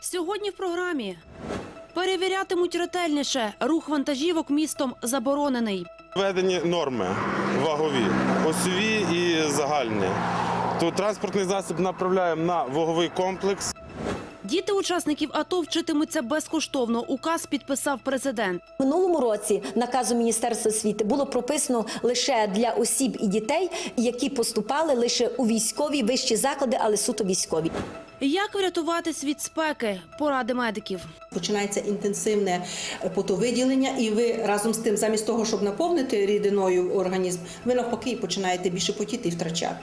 Сьогодні в програмі перевірятимуть ретельніше. Рух вантажівок містом заборонений. Введені норми вагові, осьові і загальні. То транспортний засіб направляємо на ваговий комплекс. Діти учасників АТО вчитимуться безкоштовно. Указ підписав президент. Минулому році наказом Міністерства освіти було прописано лише для осіб і дітей, які поступали лише у військові вищі заклади, але суто військові. Як врятуватись від спеки? Поради медиків. Починається інтенсивне потовиділення, і ви разом з тим, замість того, щоб наповнити рідиною організм, ви навпаки починаєте більше потіти і втрачати.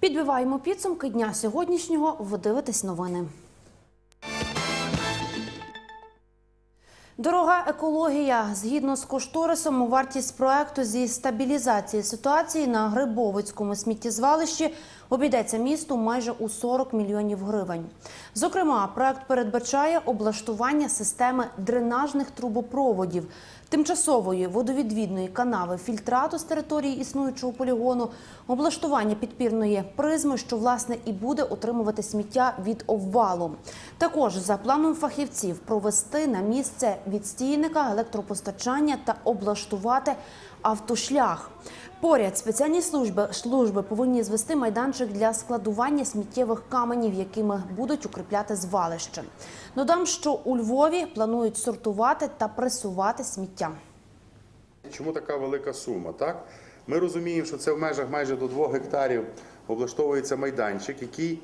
Підбиваємо підсумки дня сьогоднішнього. Ви дивитесь новини. Дорога екологія. Згідно з кошторисом, вартість проекту зі стабілізації ситуації на Грибовицькому сміттєзвалищі обійдеться місту майже у 40 мільйонів гривень. Зокрема, проект передбачає облаштування системи дренажних трубопроводів, тимчасової водовідвідної канави фільтрату з території існуючого полігону, облаштування підпірної призми, що власне і буде отримувати сміття від обвалу. Також за планом фахівців провести на місце відстійника електропостачання та облаштувати автошлях. Поряд спеціальні служби служби повинні звести майданчик для складування сміттєвих каменів, якими будуть укріпляти звалище. Додам, що у Львові планують сортувати та пресувати сміття. Чому така велика сума? Так? Ми розуміємо, що це в межах майже до 2 гектарів облаштовується майданчик, який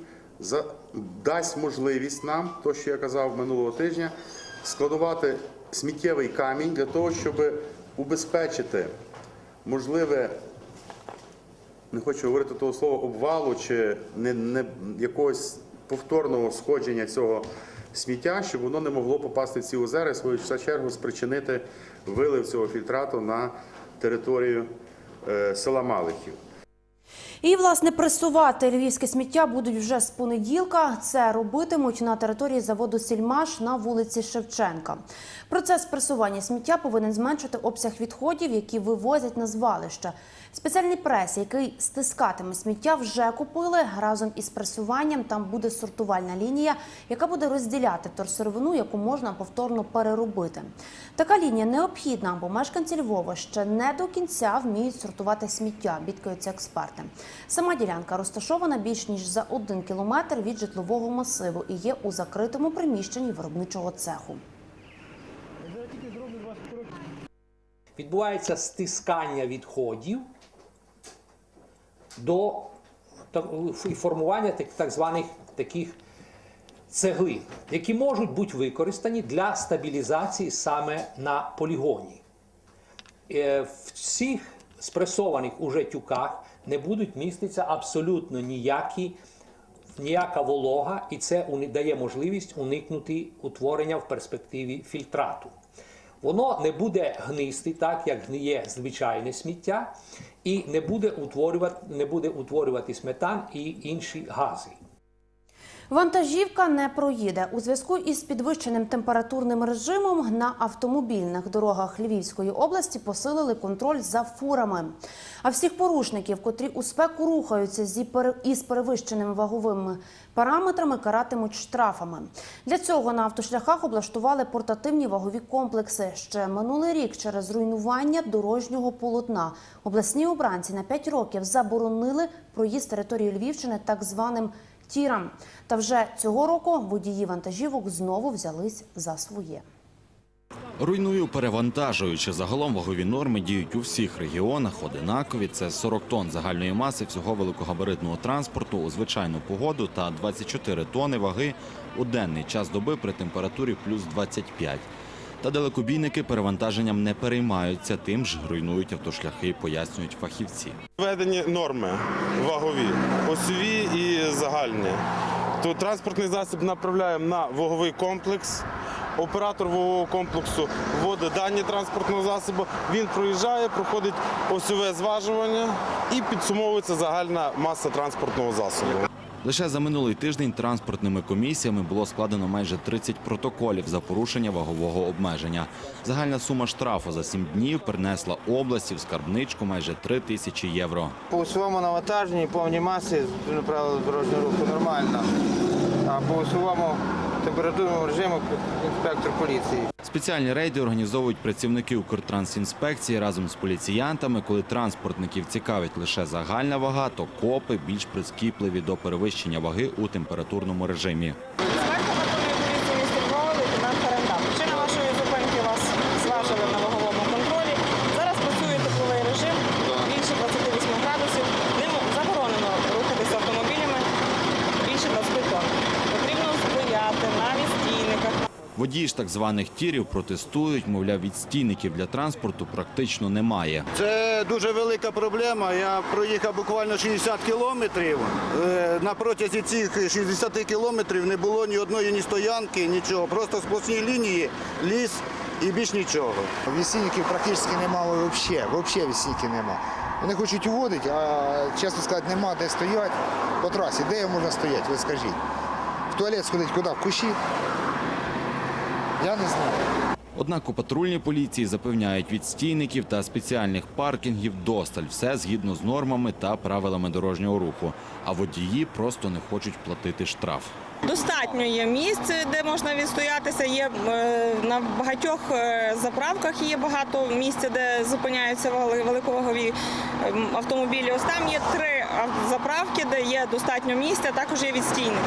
дасть можливість нам, то що я казав минулого тижня, складувати сміттєвий камінь для того, щоб убезпечити можливе, не хочу говорити того слова, обвалу чи не, не, якогось повторного сходження цього сміття, щоб воно не могло попасти в ці озера і свою чергу спричинити вилив цього фільтрату на територію е, села Малихів. І власне пресувати львівське сміття будуть вже з понеділка. Це робитимуть на території заводу Сільмаш на вулиці Шевченка. Процес пресування сміття повинен зменшити обсяг відходів, які вивозять на звалище. Спеціальний прес, який стискатиме сміття, вже купили разом із пресуванням. Там буде сортувальна лінія, яка буде розділяти торсировину, яку можна повторно переробити. Така лінія необхідна, бо мешканці Львова ще не до кінця вміють сортувати сміття, бідкаються експерти. Сама ділянка розташована більш ніж за один кілометр від житлового масиву і є у закритому приміщенні виробничого цеху. відбувається стискання відходів до формування так, званих таких цеглин, які можуть бути використані для стабілізації саме на полігоні. Е, В цих спресованих уже тюках не будуть міститися абсолютно ніякі, ніяка волога, і це дає можливість уникнути утворення в перспективі фільтрату. Воно не буде гнисти, так як гниє звичайне сміття, і не буде утворювати, не буде утворювати сметан і інші гази. Вантажівка не проїде у зв'язку із підвищеним температурним режимом на автомобільних дорогах Львівської області посилили контроль за фурами. А всіх порушників, котрі у спеку рухаються зі із перевищеними ваговими параметрами, каратимуть штрафами. Для цього на автошляхах облаштували портативні вагові комплекси. Ще минулий рік через руйнування дорожнього полотна обласні обранці на 5 років заборонили проїзд території Львівщини так званим тірам. Та вже цього року водії вантажівок знову взялись за своє. Руйную перевантажуючи. Загалом вагові норми діють у всіх регіонах одинакові. Це 40 тонн загальної маси всього великогабаритного транспорту у звичайну погоду та 24 тони ваги у денний час доби при температурі плюс 25. Та далекобійники перевантаженням не переймаються, тим ж руйнують автошляхи, пояснюють фахівці. Введені норми вагові, осьові і загальні. То транспортний засіб направляємо на ваговий комплекс. Оператор вагового комплексу вводить дані транспортного засобу. Він проїжджає, проходить осьове зважування і підсумовується загальна маса транспортного засобу. Лише за минулий тиждень транспортними комісіями було складено майже 30 протоколів за порушення вагового обмеження. Загальна сума штрафу за 7 днів принесла області в скарбничку майже 3 тисячі євро. По своєму навантаженні, повній масі, правила дорожнього руху нормально. А по своєму температурному режиму інспектор поліції. Спеціальні рейди організовують працівники Укртрансінспекції разом з поліціянтами. Коли транспортників цікавить лише загальна вага, то копи більш прискіпливі до перевищення ваги у температурному режимі. Водії ж так званих тірів протестують, мовляв, відстійників для транспорту практично немає. Це дуже велика проблема. Я проїхав буквально 60 кілометрів. Е, На протязі цих 60 кілометрів не було ні одної ні стоянки, нічого. Просто сплошні лінії, ліс і більш нічого. Вісільників практично немає взагалі, взагалі вісільників нема. Вони хочуть уводити, а чесно сказати, нема де стояти по трасі. Де можна стояти, ви скажіть. В туалет сходить куди? В кущі? Я не знаю. Однак у патрульній поліції запевняють відстійників та спеціальних паркінгів досталь. Все згідно з нормами та правилами дорожнього руху. А водії просто не хочуть платити штраф. Достатньо є місць, де можна відстоятися. Є е, на багатьох е, заправках є багато місця, де зупиняються вели- великовагові ем, автомобілі. Ось там є три заправки, де є достатньо місця. Також є відстійник.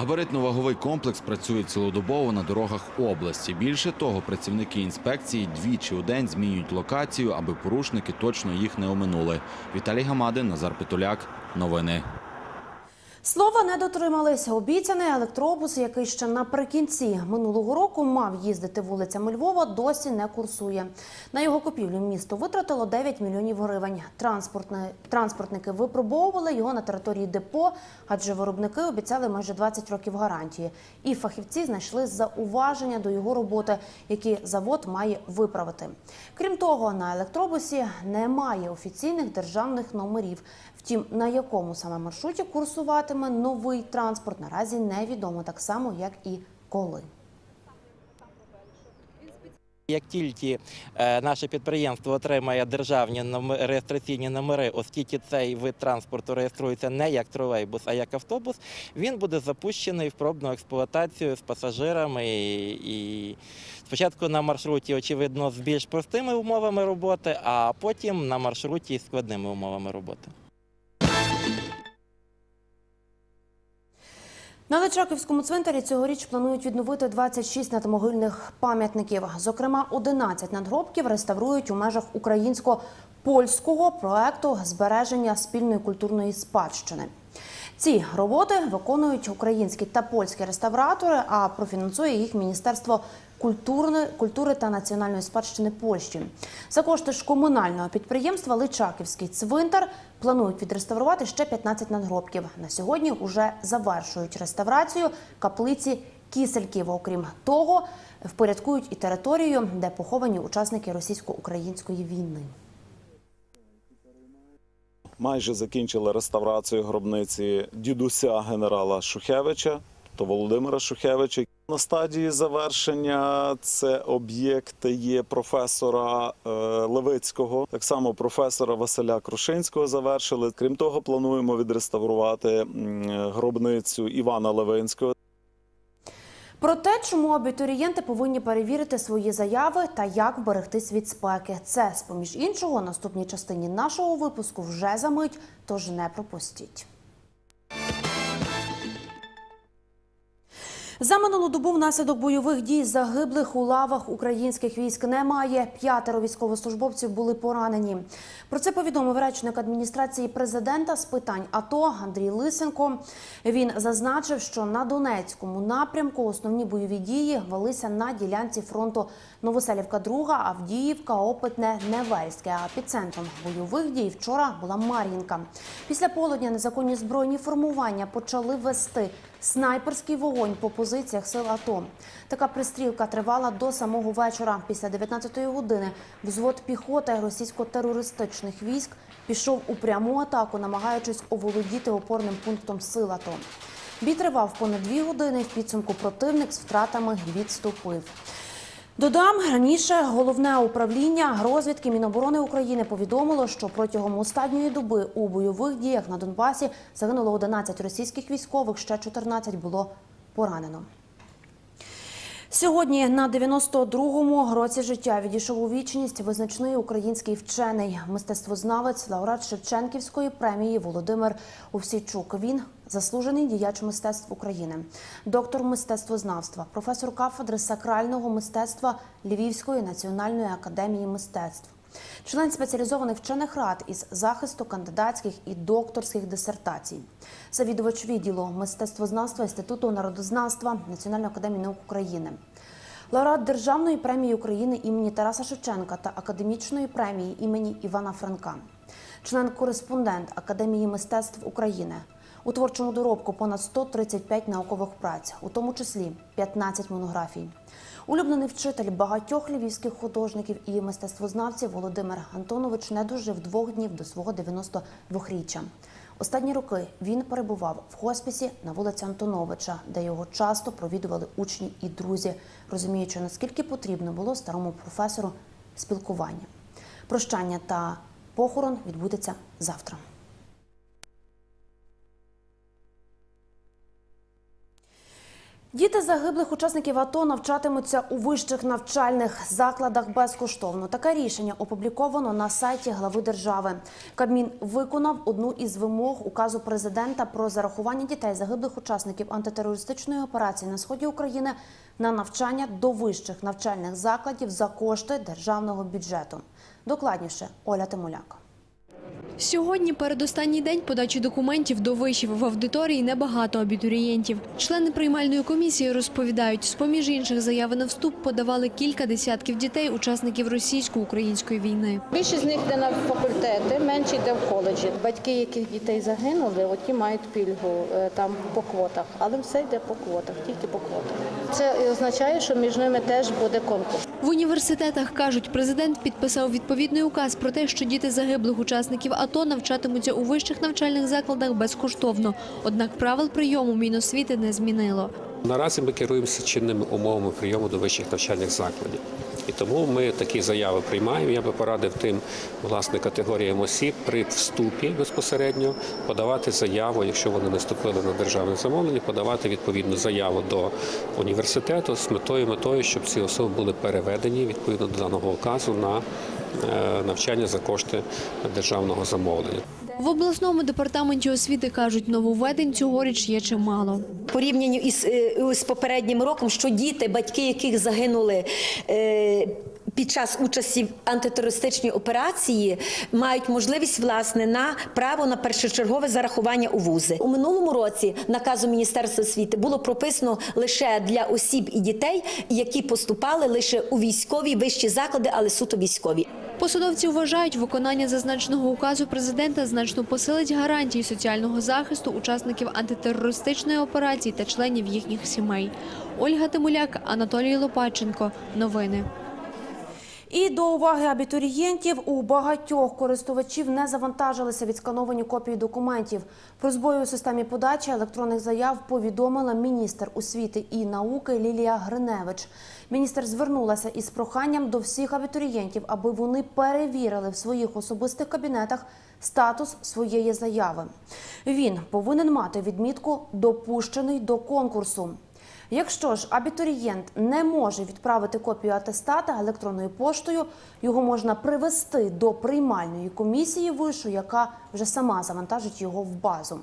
Габаритно-ваговий комплекс працює цілодобово на дорогах області. Більше того, працівники інспекції двічі у день змінюють локацію, аби порушники точно їх не оминули. Віталій Гамадин, Назар Петуляк. Новини. Слова не дотрималися. Обіцяний електробус, який ще наприкінці минулого року мав їздити вулицями Львова, досі не курсує. На його купівлю місто витратило 9 мільйонів гривень. Транспортни- Транспортники випробовували його на території депо, адже виробники обіцяли майже 20 років гарантії. І фахівці знайшли зауваження до його роботи, які завод має виправити. Крім того, на електробусі немає офіційних державних номерів. Втім, на якому саме маршруті курсуватиме новий транспорт, наразі невідомо так само, як і коли. Як тільки е, наше підприємство отримає державні реєстраційні номери, оскільки цей вид транспорту реєструється не як тролейбус, а як автобус, він буде запущений в пробну експлуатацію з пасажирами і спочатку на маршруті, очевидно, з більш простими умовами роботи, а потім на маршруті з складними умовами роботи. На Личаківському цвинтарі цьогоріч планують відновити 26 надмогильних пам'ятників. Зокрема, 11 надгробків реставрують у межах українсько-польського проекту збереження спільної культурної спадщини. Ці роботи виконують українські та польські реставратори, а профінансує їх Міністерство культури, культури та національної спадщини Польщі. За кошти ж комунального підприємства Личаківський цвинтар планують відреставрувати ще 15 надгробків. На сьогодні вже завершують реставрацію каплиці Кісельків. Окрім того, впорядкують і територію, де поховані учасники російсько-української війни. майже закінчили реставрацію гробниці дідуся генерала Шухевича, то Володимира Шухевича. На стадії завершення це об'єкт є професора е, Левицького, так само професора Василя Крушинського завершили. Крім того, плануємо відреставрувати гробницю Івана Левинського. Про те, чому абітурієнти повинні перевірити свої заяви та як вберегтись від спеки. Це, з поміж іншого, наступній частині нашого випуску вже за мить, тож не пропустіть. За минулу добу внаслідок бойових дій загиблих у лавах українських військ немає. П'ятеро військовослужбовців були поранені. Про це повідомив речник адміністрації президента з питань АТО Андрій Лисенко. Він зазначив, що на Донецькому напрямку основні бойові дії велися на ділянці фронту Новоселівка, 2 Авдіївка, Опитне, Невельське. А епіцентром бойових дій вчора була Мар'їнка. Після полудня незаконні збройні формування почали вести снайперський вогонь по позиціях сил АТО. Така пристрілка тривала до самого вечора. Після 19-ї години взвод піхоти російсько-терористичних військ пішов у пряму атаку, намагаючись оволодіти опорним пунктом сил АТО. Бій тривав понад дві години. В підсумку противник з втратами відступив. Додам раніше головне управління розвідки Міноборони України повідомило, що протягом останньої доби у бойових діях на Донбасі загинуло 11 російських військових, ще 14 було поранено. Сьогодні на 92-му році життя відійшов у вічність визначний український вчений, мистецтвознавець, лауреат Шевченківської премії Володимир Овсійчук. Він заслужений діяч мистецтв України, доктор мистецтвознавства, професор кафедри сакрального мистецтва Львівської національної академії мистецтв. Член спеціалізованих вчених рад із захисту кандидатських і докторських дисертацій, завідувач відділу мистецтвознавства Інституту народознавства Національної академії наук України, лауреат Державної премії України імені Тараса Шевченка та академічної премії імені Івана Франка, член-кореспондент Академії мистецтв України. У творчому доробку понад 135 наукових праць, у тому числі 15 монографій. Улюблений вчитель багатьох львівських художників і мистецтвознавців Володимир Антонович не дожив двох днів до свого 92-річчя. Останні роки він перебував в хоспісі на вулиці Антоновича, де його часто провідували учні і друзі, розуміючи, наскільки потрібно було старому професору спілкування. Прощання та похорон відбудеться завтра. Діти загиблих учасників АТО навчатимуться у вищих навчальних закладах безкоштовно. Таке рішення опубліковано на сайті глави держави. Кабмін виконав одну із вимог указу президента про зарахування дітей загиблих учасників антитерористичної операції на сході України на навчання до вищих навчальних закладів за кошти державного бюджету. Докладніше Оля Тимуляк. Сьогодні передостанній день подачі документів до вишів в аудиторії небагато абітурієнтів. Члени приймальної комісії розповідають, з-поміж інших заяви на вступ подавали кілька десятків дітей, учасників російсько-української війни. Більшість з них йде на факультети, менше йде в коледжі. Батьки, яких дітей загинули, оті мають пільгу е, там по квотах, але все йде по квотах, тільки по квотах. Це означає, що між ними теж буде конкурс. В університетах кажуть, президент підписав відповідний указ про те, що діти загиблих учасників АТО навчатимуться у вищих навчальних закладах безкоштовно. Однак правил прийому Міносвіти не змінило. Наразі ми керуємося чинними умовами прийому до вищих навчальних закладів. І тому ми такі заяви приймаємо. Я би порадив тим власне категоріям осіб при вступі безпосередньо подавати заяву, якщо вони не вступили на державне замовлення, подавати відповідну заяву до університету з метою метою, щоб ці особи були переведені відповідно до даного указу на е, навчання за кошти державного замовлення. В обласному департаменті освіти кажуть, нововведень цьогоріч є чимало. порівнянні із, е, з попереднім роком, що діти, батьки яких загинули е, під час участі в антитерористичній операції, мають можливість власне на право на першочергове зарахування у вузи. У минулому році наказом Міністерства освіти було прописано лише для осіб і дітей, які поступали лише у військові вищі заклади, але суто військові. Посадовці вважають, виконання зазначеного указу президента значно посилить гарантії соціального захисту учасників антитерористичної операції та членів їхніх сімей. Ольга Тимуляк, Анатолій Лопаченко. Новини. І до уваги абітурієнтів у багатьох користувачів не завантажилися відскановані копії документів. Про збої у системі подачі електронних заяв повідомила міністр освіти і науки Лілія Гриневич. Міністр звернулася із проханням до всіх абітурієнтів, аби вони перевірили в своїх особистих кабінетах статус своєї заяви. Він повинен мати відмітку допущений до конкурсу. Якщо ж абітурієнт не може відправити копію атестата електронною поштою, його можна привести до приймальної комісії вишу, яка вже сама завантажить його в базу.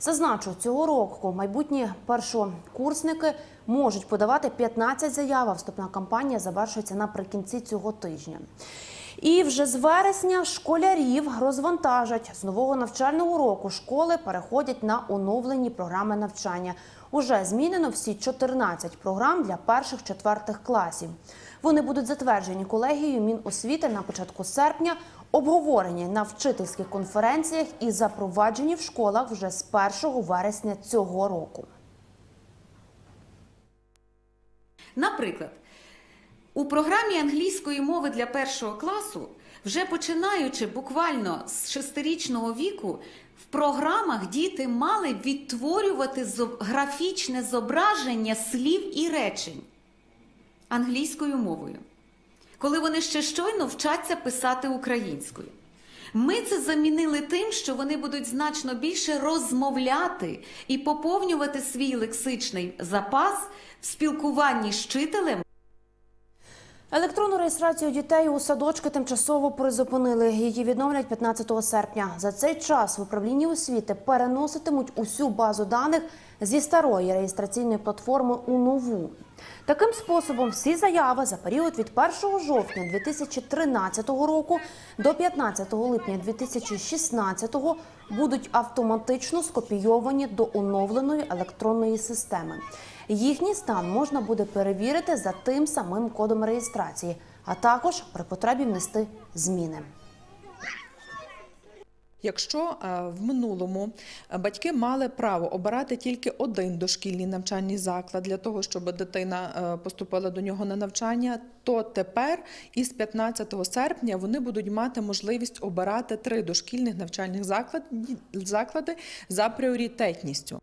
Зазначу, цього року майбутні першокурсники можуть подавати 15 заяв. а Вступна кампанія завершується наприкінці цього тижня. І вже з вересня школярів розвантажать з нового навчального року. Школи переходять на оновлені програми навчання. Уже змінено всі 14 програм для перших четвертих класів. Вони будуть затверджені колегією Міносвіти на початку серпня, обговорені на вчительських конференціях і запроваджені в школах вже з 1 вересня цього року. Наприклад, у програмі англійської мови для першого класу вже починаючи буквально з шестирічного віку, в програмах діти мали відтворювати графічне зображення слів і речень англійською мовою, коли вони ще щойно вчаться писати українською. Ми це замінили тим, що вони будуть значно більше розмовляти і поповнювати свій лексичний запас в спілкуванні з вчителем. Електронну реєстрацію дітей у садочки тимчасово призупинили. Її відновлять 15 серпня. За цей час в управлінні освіти переноситимуть усю базу даних зі старої реєстраційної платформи у нову. Таким способом всі заяви за період від 1 жовтня 2013 року до 15 липня 2016 будуть автоматично скопійовані до оновленої електронної системи. Їхній стан можна буде перевірити за тим самим кодом реєстрації, а також при потребі внести зміни. Якщо е, в минулому е, батьки мали право обирати тільки один дошкільний навчальний заклад для того, щоб дитина е, поступила до нього на навчання, то тепер із 15 серпня вони будуть мати можливість обирати три дошкільних навчальних заклади, заклади за пріоритетністю.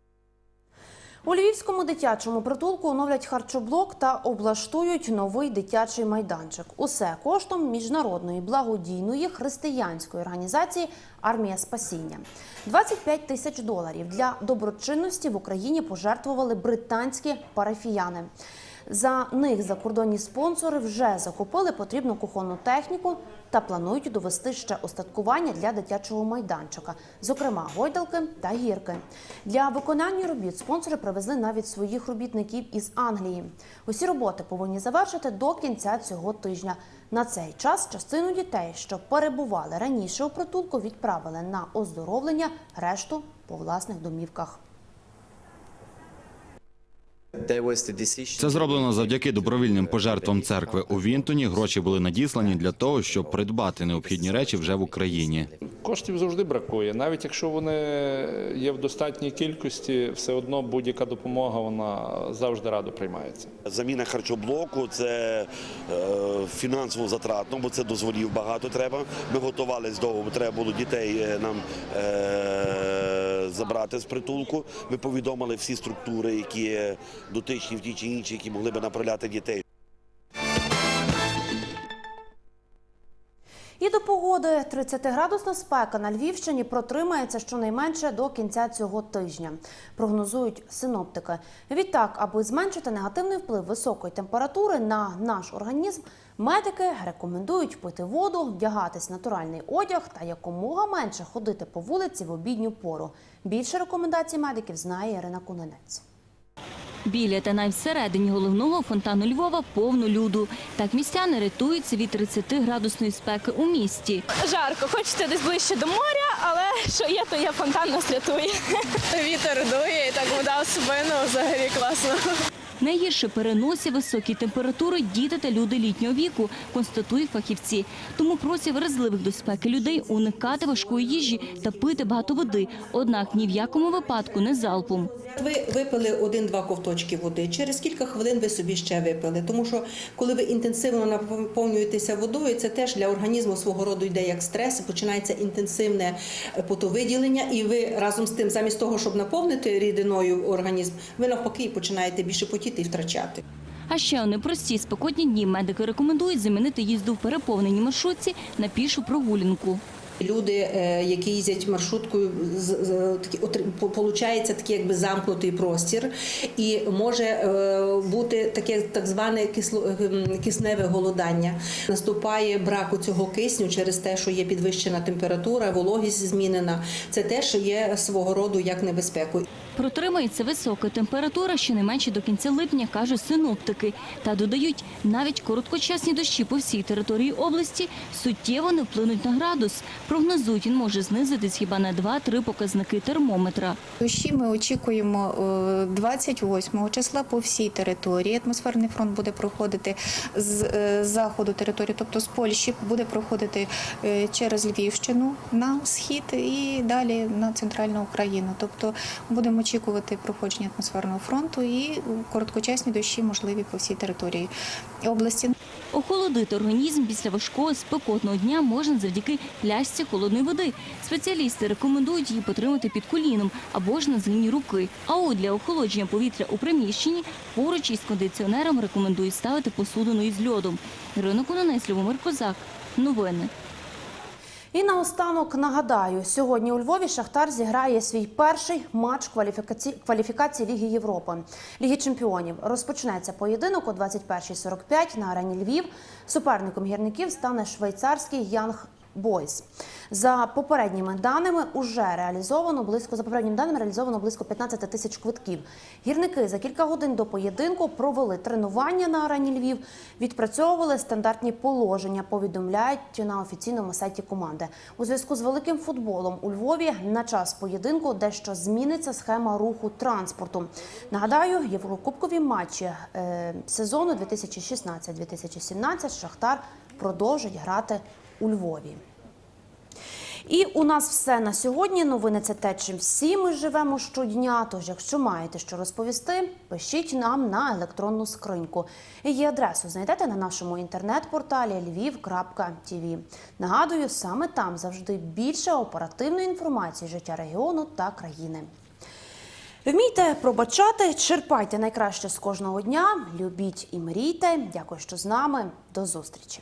У Львівському дитячому притулку оновлять харчоблок та облаштують новий дитячий майданчик. Усе коштом міжнародної благодійної християнської організації Армія спасіння. 25 тисяч доларів для доброчинності в Україні пожертвували британські парафіяни. За них закордонні спонсори вже закупили потрібну кухонну техніку та планують довести ще остаткування для дитячого майданчика, зокрема гойдалки та гірки. Для виконання робіт спонсори привезли навіть своїх робітників із Англії. Усі роботи повинні завершити до кінця цього тижня. На цей час частину дітей, що перебували раніше у притулку, відправили на оздоровлення, решту по власних домівках. Це зроблено завдяки добровільним пожертвам церкви у Вінтоні. Гроші були надіслані для того, щоб придбати необхідні речі вже в Україні. Коштів завжди бракує. Навіть якщо вони є в достатній кількості, все одно будь-яка допомога вона завжди радо приймається. Заміна харчоблоку це е, фінансово затратно, бо це дозволів багато треба. Ми готувалися довго, бо треба було дітей е, нам е, забрати з притулку. Ми повідомили всі структури, які дотичні в ті чи інші, які могли би направляти дітей. І до погоди 30-градусна спека на Львівщині протримається щонайменше до кінця цього тижня. Прогнозують синоптики. Відтак, аби зменшити негативний вплив високої температури на наш організм, медики рекомендують пити воду, вдягатись натуральний одяг та якомога менше ходити по вулиці в обідню пору. Більше рекомендацій медиків знає Ірина Кунинець. Біля та навіть всередині головного фонтану Львова повно люду. Так містяни рятуються від 30-градусної спеки у місті. Жарко, хочеться десь ближче до моря, але що є, то є фонтан нас рятує. Вітер дує і так вода в спину взагалі класно. Найгірше переносять високі температури діти та люди літнього віку, констатують фахівці. Тому просять вразливих до спеки людей уникати важкої їжі та пити багато води. Однак ні в якому випадку не залпом. Ви випили один-два ковточки води. Через кілька хвилин ви собі ще випили. Тому що коли ви інтенсивно наповнюєтеся водою, це теж для організму свого роду йде як стрес, починається інтенсивне потовиділення, і ви разом з тим, замість того, щоб наповнити рідиною організм, ви навпаки починаєте більше потіти і втрачати. А ще у непрості спекотні дні медики рекомендують замінити їзду в переповненій маршрутці на пішу прогулянку. Люди, е, які їздять маршруткою, получається такий якби замкнутий простір, і може е, бути таке так зване ем, кисневе голодання. Наступає брак у цього кисню через те, що є підвищена температура, вологість змінена. Це теж є свого роду як небезпекою. Протримається висока температура щонайменше до кінця липня, кажуть синоптики. Та додають, навіть короткочасні дощі по всій території області суттєво не вплинуть на градус. Прогнозують, він може знизитись хіба на 2-3 показники термометра. Дощі ми очікуємо е, 28 числа по всій території. Атмосферний фронт буде проходити з е, заходу території, тобто з Польщі, буде проходити е, через Львівщину на схід і далі на центральну Україну. Тобто будемо очікувати проходження атмосферного фронту і короткочасні дощі можливі по всій території області. Охолодити організм після важкого спекотного дня можна завдяки пляшці холодної води. Спеціалісти рекомендують її потримати під коліном або ж на згині руки. А от для охолодження повітря у приміщенні поруч із кондиціонером рекомендують ставити посудину із льодом. Ірина Кононець, Любомир Козак. Новини. І наостанок нагадаю, сьогодні у Львові Шахтар зіграє свій перший матч кваліфікації, кваліфікації Ліги Європи, Ліги Чемпіонів. Розпочнеться поєдинок о 21.45 на арені Львів. Суперником гірників стане швейцарський Янг Бойс. За попередніми даними уже реалізовано близько за попередніми даними реалізовано близько 15 тисяч квитків. Гірники за кілька годин до поєдинку провели тренування на арені Львів, відпрацьовували стандартні положення. Повідомляють на офіційному сайті команди. У зв'язку з великим футболом у Львові на час поєдинку дещо зміниться схема руху транспорту. Нагадаю, єврокубкові матчі е, сезону 2016-2017 Шахтар продовжить грати у Львові. І у нас все на сьогодні. Новини це те, чим всі ми живемо щодня. Тож, якщо маєте що розповісти, пишіть нам на електронну скриньку. Її адресу знайдете на нашому інтернет-порталі lviv.tv. Нагадую, саме там завжди більше оперативної інформації життя регіону та країни. Вмійте пробачати, черпайте найкраще з кожного дня, любіть і мрійте. Дякую, що з нами. До зустрічі.